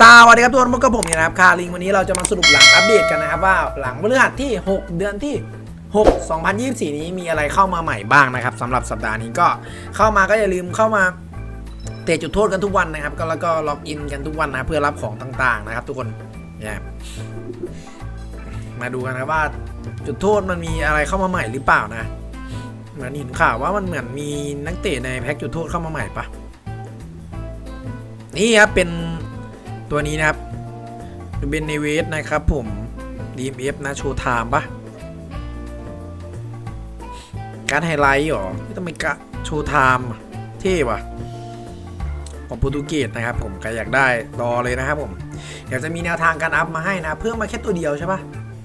สวัสดีครับทุกคนพบกับผมเนี่ยนะครับคาริงวันนี้เราจะมาสรุปหลังอัปเดตกันนะครับว่าหลังพฤหัสที่ 6 เดือนที่ 6 2024 นี้มีอะไรเข้ามาใหม่บ้างนะครับสำหรับสัปดาห์นี้ก็เข้ามาก็อย่าลืมเข้ามาเตะจุดโทษกันทุกวันนะครับก็แล้วก็ล็อกอินกันทุกวันนะเพื่อรับของต่างๆนะครับ ทุกคนเนี่ยมาดูกันนะว่าจุดโทษมันมีอะไรเข้ามาใหม่หรือเปล่านะเหมือนเห็นข่าวว่ามันเหมือนมีนักเตะในแพ็กจุดโทษเข้ามาใหม่ปะนี่ครับเป็น ตัวนี้นะครับเบนเนเวสนะครับผม DMF นะโชว์ไทม์ปะการไฮไลท์หรอไม่ต้องเป็นกะโชว์ไทม์เท่ว่ะ ของโปรตุเกสนะครับผมใครอยากได้รอเลยนะครับผม เดี๋ยวจะมีแนวทางการอัพมาให้นะ เพิ่มมาแค่ตัวเดียวใช่ปะ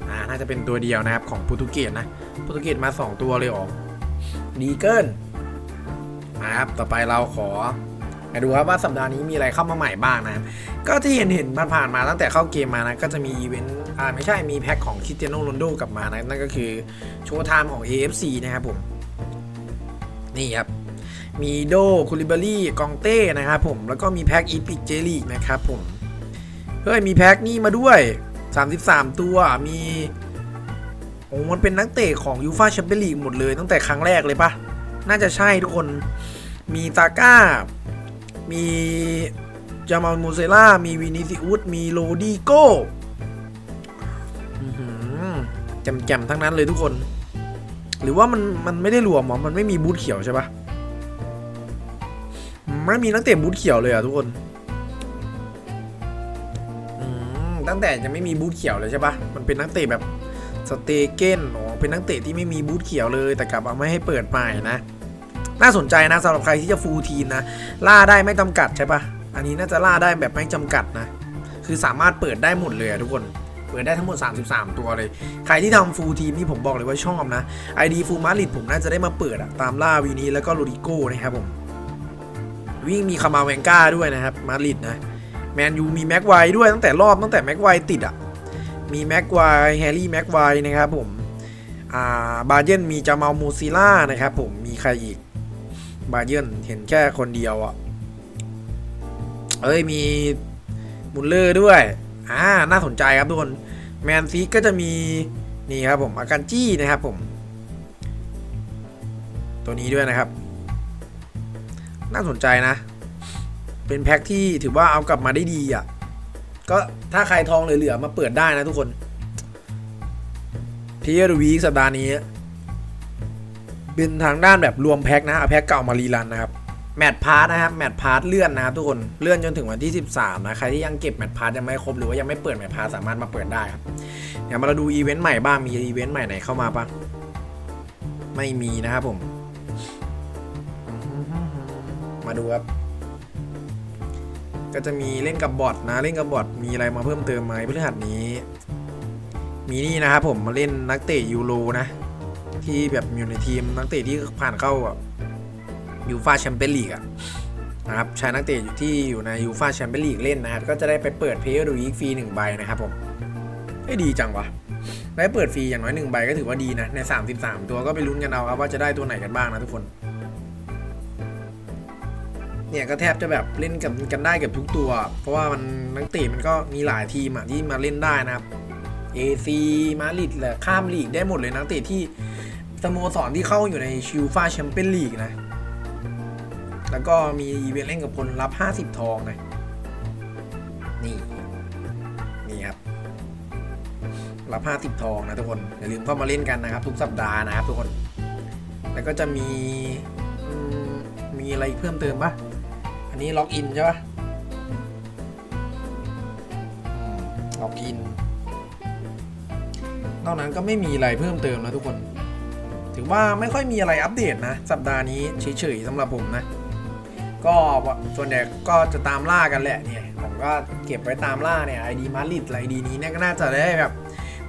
อ่าน่าจะเป็นตัวเดียวนะครับของโปรตุเกสนะโปรตุเกสมา 2 ตัวเลยหรอดีเกินนะครับต่อไปเราขอ มาดูครับว่าสัปดาห์นี้มีอะไรเข้ามาใหม่บ้างนะครับ ก็ที่เห็นเห็นผ่านมาตั้งแต่เข้าเกมมานะก็จะมีอีเวนต์อ่าไม่ใช่มีแพ็คของคิสเตียโนโรนโดกลับมานะนั่นก็คือโชว์ไทม์ของ AFC นะครับผมนี่ครับมีโดคูลิบารี่กองเต้นะครับผมแล้วก็มีแพ็คอีพิกเจลีกนะครับผมเฮ้ยมีแพ็คนี่มาด้วย 33 ตัวมีโอ้มันเป็นนักเตะของยูฟาแชมเปี้ยนลีกหมดเลยตั้งแต่ครั้งแรกเลยปะน่าจะใช่ทุกคนมีตาก้า มีจามาลมูเซล่า มีวินิซิอุสมีโรดิโก้แจ่มๆทั้งนั้นเลยทุกคน หรือว่ามันมันไม่ได้รวมหรอมันไม่มีบูทเขียวใช่ปะไม่มีนักเตะบูทเขียวเลยอะทุกคนตั้งแต่จะไม่มีบูทเขียวเลยใช่ปะมันเป็นนักเตะแบบสเตเกนอ๋อเป็นนักเตะที่ไม่มีบูทเขียวเลย แต่กลับเอาไม่ให้เปิดใหม่นะ น่าสนใจนะสำหรับใครที่จะฟูลทีมนะ ล่าได้ไม่จำกัดใช่ปะอันนี้น่าจะล่าได้แบบไม่จำกัดนะ คือสามารถเปิดได้หมดเลยทุกคนเปิดได้ทั้งหมด 33 ตัวเลย ใครที่ทำฟูลทีมนี่ผมบอกเลยว่าชอบนะ ID ฟูลมาริดผมน่าจะได้มาเปิดอะตามล่าวีนี้แล้วก็โรดิโก้นะครับผม วิ่งมีคามาเวนก้าด้วยนะครับ มาริดนะ แมนยูมีแม็กไวด้วยตั้งแต่รอบตั้งแต่แม็กไวติดอะมีแม็กไวแฮร์รี่แม็กไวนะครับผม อ่า บาเยนมีจามาลมูซิล่านะครับผม มีใครอีก บาเยร์นเห็นแค่คนเดียวอะ่ะ เอ้ยมีมุลเลอร์ด้วย อ่า น่าสนใจครับทุกคน แมนซีก็จะมี นี่ครับผมอาการจี้นะครับผม ตัวนี้ด้วยนะครับ น่าสนใจนะ เป็นแพ็คที่ถือว่าเอากลับมาได้ดีอะ่ะ ก็ถ้าใครทองเหลือๆมาเปิดได้นะทุกคนพีเอร์วีสัปดาห์นี้ เป็นทางด้านแบบรวมแพ็คนะเอาแพ็คเก่ามารีรันนะครับแมตช์พาร์ทนะครับแมตช์พาร์ทเลื่อนนะครับทุกคนเลื่อนจนถึงวันที่ 13นะใครที่ยังเก็บแมตช์พาร์ทยังไม่ครบหรือว่ายังไม่เปิดแมตช์พาร์ทสามารถมาเปิดได้ครับเดี๋ยวมาเราดูอีเวนต์ใหม่บ้างมีอีเวนต์ใหม่ไหนเข้ามาปะไม่มีนะครับผม มาดูครับ ก็จะมีเล่นกับบอทนะเล่นกับบอทมีอะไรมาเพิ่มเติมไหมพฤหัสนี้ มีนี่นะครับผมมาเล่นนักเตะยูโรนะ ที่แบบอยู่ในทีมนักเตะที่ผ่านเข้ายูฟาแชมเปี้ยนลีกอะนะครับใช้นักเตะอยู่ที่อยู่ในยูฟาแชมเปี้ยนลีกเล่นนะครับก็จะได้ไปเปิดเพย์ดูอีกฟรีหนึ่งใบนะครับผมได้ดีจังวะได้เปิดฟรีอย่างน้อยหนึ่งใบก็ถือว่าดีนะใน 33 ตัวก็ไปลุ้นกันเอาครับว่าจะได้ตัวไหนกันบ้างนะทุกคนเนี่ยก็แทบจะแบบเล่นกับกันได้เกับทุกตัว เพราะว่ามันนักเตะมันก็มีหลายทีมอะที่มาเล่นได้นะครับ AC มาดริดแหละข้ามลีกได้หมดเลยนักเตะที่ สโมสรที่เข้าอยู่ในชิวฟาแชมเปี้ยนลีกนะ แล้วก็มีอีเวนต์เล่นกับคนรับ 50 ทองนะ นี่ นี่ครับ รับ 50 ทองนะทุกคน อย่าลืมเข้ามาเล่นกันนะครับ ทุกสัปดาห์นะครับทุกคน แล้วก็จะมี มีอะไรเพิ่มเติมปะอันนี้ล็อกอินใช่ปะล็อกอิน นอกนั้นก็ไม่มีอะไรเพิ่มเติมนะทุกคน ถือว่าไม่ค่อยมีอะไรอัปเดตนะ สัปดาห์นี้เฉยๆสำหรับผมนะ ก็ส่วนใหญ่ก็จะตามล่ากันแหละเนี่ยผมก็เก็บไว้ตามล่าเนี่ยไอดีมาริดไอดีนี้เนี่ยก็น่าจะได้แบบ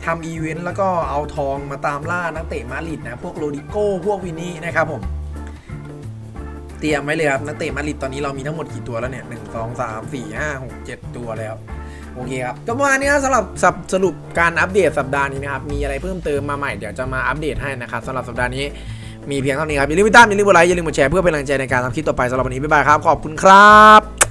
ทำอีเวนต์แล้วก็เอาทองมาตามล่านักเตะมาริดนะ พวกโรดิโก้พวกวินนี่นะครับผม เตรียมไว้เลยครับนักเตะมาริดตอนนี้เรามีทั้งหมดกี่ตัวแล้วเนี่ยหนึ่งสองสามสี่ห้าหกเจ็ดตัวแล้ว โอเคครับก็ประมาณนี้สำหรับสับสรุปการอัปเดตสัปดาห์นี้นะครับมีอะไรเพิ่มเติมมาใหม่เดี๋ยวจะมาอัปเดตให้นะครับสำหรับสัปดาห์นี้มีเพียงเท่านี้ครับอย่าลืมติดตามอย่าลืมกดไลค์อย่าลืมกดแชร์เพื่อเป็นกำลังใจในการทำคลิปต่อไปสำหรับวันนี้บ๊ายบายครับขอบคุณครับ